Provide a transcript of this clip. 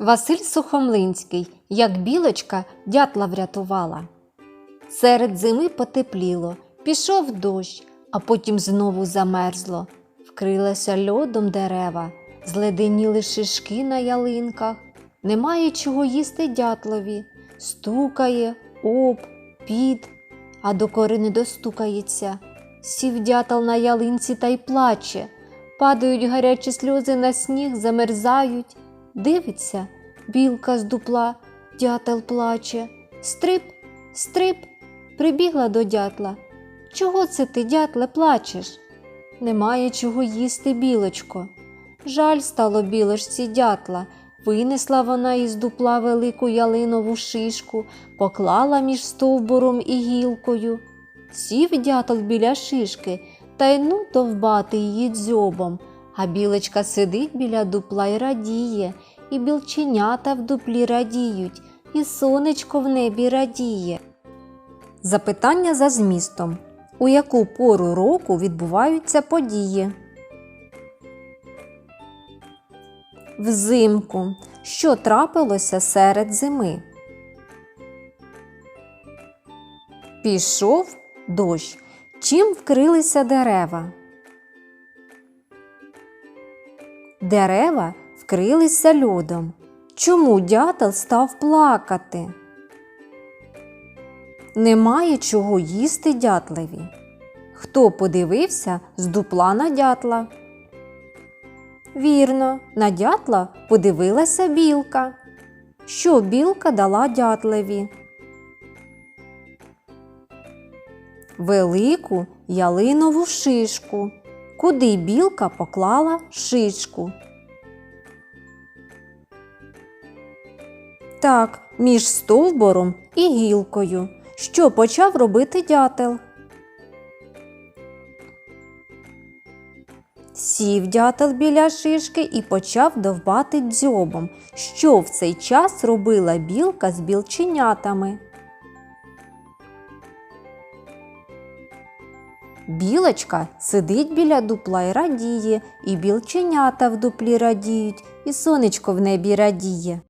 Василь Сухомлинський, як білочка, дятла врятувала. Серед зими потепліло, пішов дощ, а потім знову замерзло. Вкрилися льодом дерева, зледеніли шишки на ялинках. Немає чого їсти дятлові. Стукає, оп, під, а до кори не достукається. Сів дятел на ялинці та й плаче. Падають гарячі сльози на сніг, замерзають. Дивиться, білка з дупла, дятел плаче. Стрип, стрип, прибігла до дятла. Чого це ти, дятле, плачеш? Немає чого їсти, білочко. Жаль стало білочці дятла. Винесла вона із дупла велику ялинову шишку, поклала між стовбуром і гілкою. Сів дятел біля шишки та й ну довбати її дзьобом, а білочка сидить біля дупла й радіє, і білченята в дуплі радіють, і сонечко в небі радіє. Запитання за змістом. У яку пору року відбуваються події? Взимку. Що трапилося серед зими? Пішов дощ. Чим вкрилися дерева? Дерева вкрилися льодом. Чому дятел став плакати? Немає чого їсти дятлеві. Хто подивився з дупла на дятла? Вірно, на дятла подивилася білка. Що білка дала дятлеві? Велику ялинову шишку. Куди білка поклала шишку? Так, між стовбором і гілкою. Що почав робити дятел? Сів дятел біля шишки і почав довбати дзьобом. Що в цей час робила білка з білченятами? Білочка сидить біля дупла й радіє, і білченята в дуплі радіють, і сонечко в небі радіє.